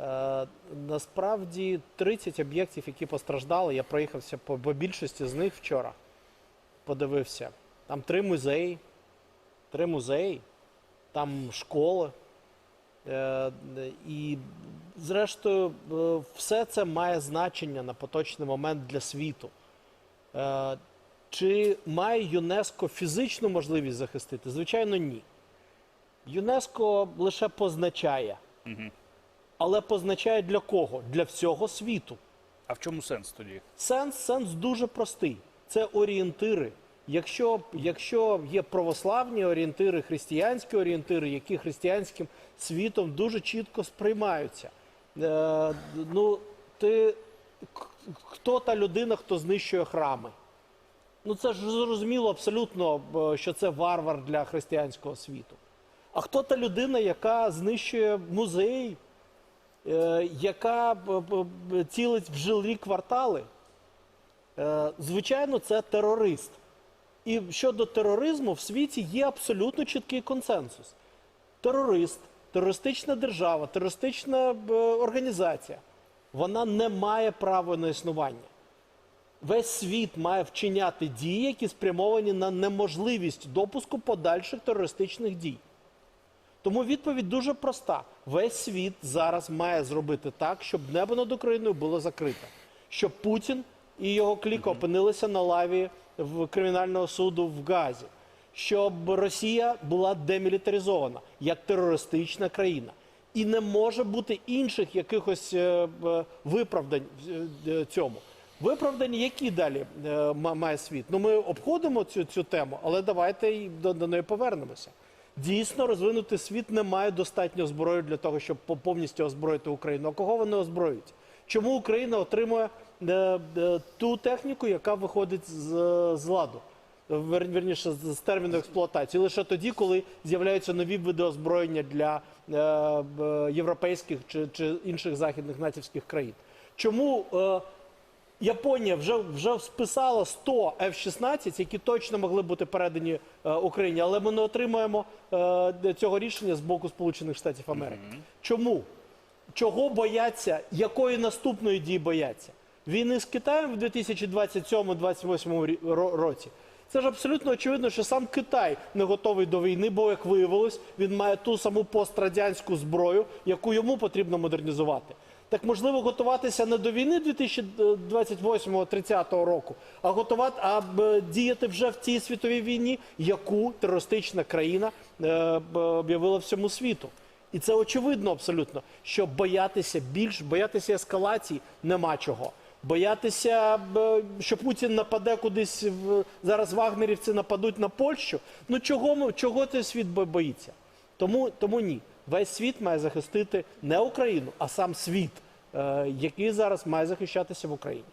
Е, насправді 30 об'єктів, які постраждали, я проїхався по, по більшості з них вчора. Подивився. Там три музеї, три музеї, там школи. Е, і, зрештою, е, все це має значення на поточний момент для світу. Чи має ЮНЕСКО фізичну можливість захистити? Звичайно, ні. ЮНЕСКО лише позначає. Але позначає для кого? Для всього світу. А в чому сенс тоді? Сенс, сенс дуже простий. Це орієнтири. Якщо, якщо є православні орієнтири, християнські орієнтири, які християнським світом дуже чітко сприймаються. Е, ну, ти, хто та людина, хто знищує храми? Ну це ж зрозуміло абсолютно, що це варвар для християнського світу. А хто та людина, яка знищує музей, яка б- б- цілить в жилі квартали? Е, Звичайно, це терорист. І щодо тероризму в світі є абсолютно чіткий консенсус. Терорист, терористична держава, терористична е, організація, вона не має права на існування. Весь світ має вчиняти дії, які спрямовані на неможливість допуску подальших терористичних дій. Тому відповідь дуже проста: весь світ зараз має зробити так, щоб небо над Україною було закрите, щоб Путін і його кліка опинилися на лаві в кримінального суду в Газі, щоб Росія була демілітаризована як терористична країна. І не може бути інших якихось е, е, виправдань е, цьому. Виправдання, які далі має світ? Ну, ми обходимо цю, цю тему, але давайте до, до неї повернемося. Дійсно, розвинутий світ не має достатньо зброї для того, щоб по- повністю озброїти Україну. А кого вони озброюють? Чому Україна отримує е, е, ту техніку, яка виходить з, з ладу? Вер, вірніше, з, терміну експлуатації, лише тоді, коли з'являються нові види озброєння для е, європейських чи, чи інших західних натівських країн. Чому е, Японія вже, вже списала 100 F-16, які точно могли бути передані е, Україні, але ми не отримаємо е, цього рішення з боку Сполучених Штатів Америки. Чому? Чого бояться? Якої наступної дії бояться? Війни з Китаєм в 2027-2028 рі- ро- році. Це ж абсолютно очевидно, що сам Китай не готовий до війни, бо як виявилось, він має ту саму пострадянську зброю, яку йому потрібно модернізувати. Так можливо готуватися не до війни 2028-30 року, а готувати, а діяти вже в цій світовій війні, яку терористична країна е, об'явила всьому світу. І це очевидно абсолютно, що боятися більш, боятися ескалації нема чого. Боятися, що Путін нападе кудись в зараз вагнерівці нападуть на Польщу. Ну чого чого цей світ бо- боїться? Тому, тому ні. Весь світ має захистити не Україну, а сам світ, який зараз має захищатися в Україні.